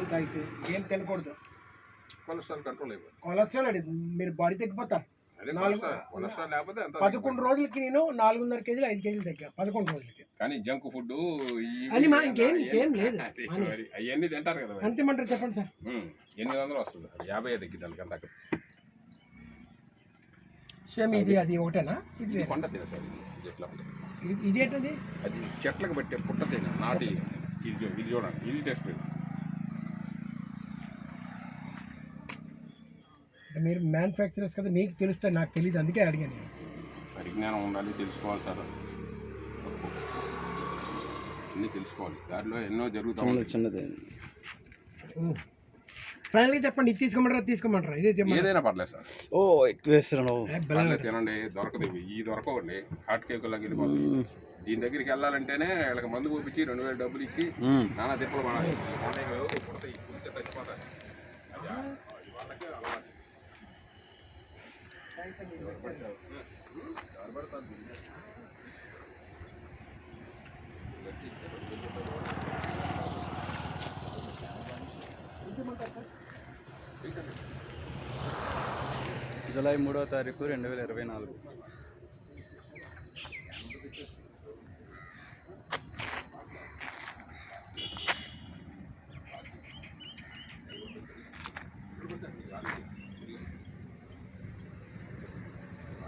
పాలు తాగితే ఏం తినకూడదు. కొలెస్ట్రాల్ కంట్రోల్ అయిపోతుంది కొలెస్ట్రాల్ అది మీరు బాడీ తగ్గిపోతారు కొలెస్ట్రాల్ కొలెస్ట్రాల్ పదకొండు రోజులకి నేను నాలుగున్నర కేజీలు ఐదు కేజీలు తగ్గా పదకొండు రోజులకి. కానీ జంక్ ఫుడ్ అది మా ఇంకేం- ఇంకేం లేదు. అవన్నీ తింటారు కదా. అంతేమంటారు చెప్పండి సార్. ఎనిమిది వందలు వస్తుంది. యాభై తగ్గి దానికి అంత సేమ్ ఇది అది ఒకటేనా? ఇది. కొండ తిన సార్ చెట్ల ఇది- ఏంటది అది చెట్లకు పెట్టే పుట్ట తిన నాటి ఇది ఇది చూడండి ఇది టెస్ట్ అంటే మీరు మ్యానుఫ్యాక్చరర్స్ కదా మీకు తెలుస్తుంది నాకు తెలియదు అందుకే అడిగాను నేను. పరిజ్ఞానం ఉండాలి తెలుసుకోవాలి సార్. అన్నీ తెలుసుకోవాలి. దారిలో ఎన్నో జరుగుతూ ఉంటాయి. చిన్నది. ఫైనల్గా చెప్పండి ఇది తీసుకోమంటారా తీసుకోమంటారా? ఇదే తీయమంటారా? ఏదైనా పర్లేదు సార్. ఓ ఎక్కువ పర్లేదు తినండి దొరకదు ఇవి ఈ దొరకవండి. హాట్ కేకులాగా వెళ్ళిపోతుంది. దీని దగ్గరికి వెళ్ళాలంటేనే వీళ్ళకి మందు పంపించి రెండు వేలు డబ్బులు ఇచ్చి నానా తిప్పలు పడాలి. జూలై మూడో తారీఖు రెండు వేల ఇరవై నాలుగు.